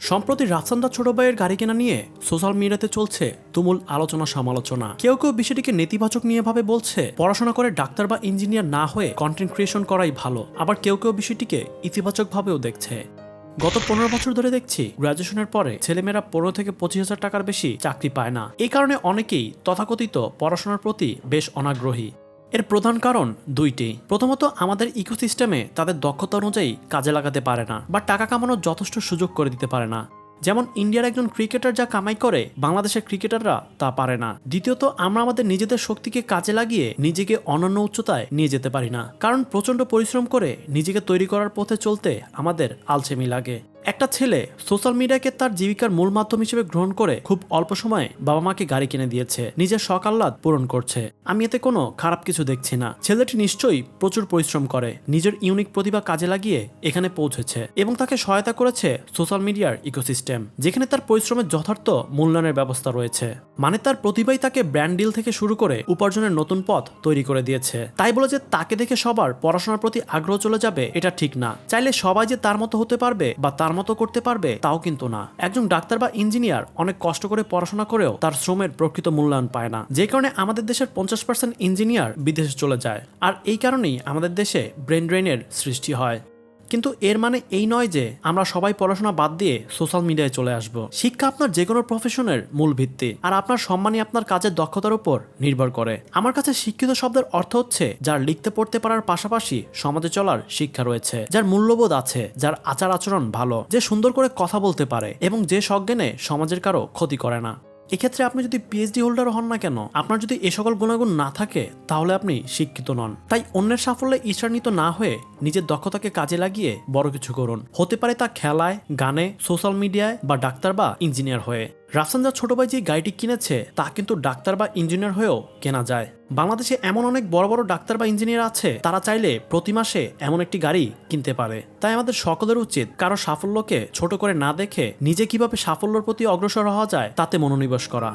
সম্প্রতি রাফসান্দা ছোট ভাইয়ের গাড়ি কেনা নিয়ে সোশ্যাল মিডিয়াতে চলছে তুমুল আলোচনা সমালোচনা। কেউ কেউ বিষয়টিকে নেতিবাচক নিয়ে ভাবে বলছে, পড়াশোনা করে ডাক্তার বা ইঞ্জিনিয়ার না হয়ে কন্টেন্ট ক্রিয়েশন করাই ভালো। আবার কেউ কেউ বিষয়টিকে ইতিবাচকভাবেও দেখছে। গত পনেরো বছর ধরে দেখছি গ্রাজুয়েশনের পরে ছেলেমেয়েরা পনেরো থেকে পঁচিশ হাজার টাকার বেশি চাকরি পায় না। এই কারণে অনেকেই তথাকথিত পড়াশোনার প্রতি বেশ অনাগ্রহী। এর প্রধান কারণ দুইটি। প্রথমত, আমাদের ইকোসিস্টেমে তাদের দক্ষতা অনুযায়ী কাজে লাগাতে পারে না বা টাকা কামানোর যথেষ্ট সুযোগ করে দিতে পারে না। যেমন, ইন্ডিয়ার একজন ক্রিকেটার যা কামাই করে, বাংলাদেশের ক্রিকেটাররা তা পারে না। দ্বিতীয়ত, আমরা আমাদের নিজেদের শক্তিকে কাজে লাগিয়ে নিজেকে অনন্য উচ্চতায় নিয়ে যেতে পারি না। কারণ, প্রচণ্ড পরিশ্রম করে নিজেকে তৈরি করার পথে চলতে আমাদের আলসেমি লাগে। একটা ছেলে সোশ্যাল মিডিয়াকে তার জীবিকার মূল মাধ্যম হিসেবে গ্রহণ করে খুব অল্প সময়ে বাবা মাকে গাড়ি কিনে দিয়েছে। নিজের আহ্লাদ পূরণ করছে। আমি এতে কোনো খারাপ কিছু দেখছি না। ছেলেটি নিশ্চয়ই প্রচুর পরিশ্রম করে। নিজের ইউনিক প্রতিভা কাজে লাগিয়ে এখানে পৌঁছেছে এবং তাকে সহায়তা করেছে সোশ্যাল মিডিয়ার ইকোসিস্টেম, যেখানে তার পরিশ্রমের যথার্থ মূল্যায়নের ব্যবস্থা রয়েছে। মানে তার প্রতিভাই তাকে ব্র্যান্ড ডিল থেকে শুরু করে উপার্জনের নতুন পথ তৈরি করে দিয়েছে। তাই বলে যে তাকে দেখে সবার পড়াশোনার প্রতি আগ্রহ চলে যাবে, এটা ঠিক না। চাইলে সবাই যে তার মতো হতে পারবে বা তার মতো করতে পারবে, তাও কিন্তু না। একজন ডাক্তার বা ইঞ্জিনিয়ার অনেক কষ্ট করে পড়াশোনা করেও তার শ্রমের প্রকৃত মূল্যায়ন পায় না। যে কারণে আমাদের দেশের পঞ্চাশ পার্সেন্ট ইঞ্জিনিয়ার বিদেশে চলে যায়। আর এই কারণেই আমাদের দেশে ব্রেন ড্রেনের সৃষ্টি হয়। কিন্তু এর মানে এই নয় যে আমরা সবাই পড়াশোনা বাদ দিয়ে সোশ্যাল মিডিয়ায় চলে আসব। শিক্ষা আপনার যে কোনো প্রফেশনের মূল ভিত্তি, আর আপনার সম্মানই আপনার কাজের দক্ষতার উপর নির্ভর করে। আমার কাছে শিক্ষিত শব্দের অর্থ হচ্ছে যার লিখতে পড়তে পারার পাশাপাশি সমাজে চলার শিক্ষা রয়েছে, যার মূল্যবোধ আছে, যার আচার আচরণ ভালো, যে সুন্দর করে কথা বলতে পারে এবং যে সজ্ঞানে সমাজের কারও ক্ষতি করে না। এক্ষেত্রে আপনি যদি পিএইচডি হোল্ডার হন না কেন, আপনার যদি এ সকল গুণাগুণ না থাকে, তাহলে আপনি শিক্ষিত নন। তাই অন্যের সাফল্যে ঈর্ষান্বিত না হয়ে নিজের দক্ষতাকে কাজে লাগিয়ে বড় কিছু করুন। হতে পারে তা খেলায়, গানে সোশ্যাল মিডিয়ায় বা ডাক্তার বা ইঞ্জিনিয়ার হয়ে। রাফসানজার ছোট ভাই যে গাড়িটি কিনেছে, তা কিন্তু ডাক্তার বা ইঞ্জিনিয়ার হয়েও কেনা যায়। বাংলাদেশে এমন অনেক বড় বড় ডাক্তার বা ইঞ্জিনিয়ার আছে, তারা চাইলে প্রতি মাসে এমন একটি গাড়ি কিনতে পারে। তাই আমাদের সকলের উচিত কারও সাফল্যকে ছোট করে না দেখে নিজে কীভাবে সাফল্যর প্রতি অগ্রসর হওয়া যায়, তাতে মনোনিবেশ করা।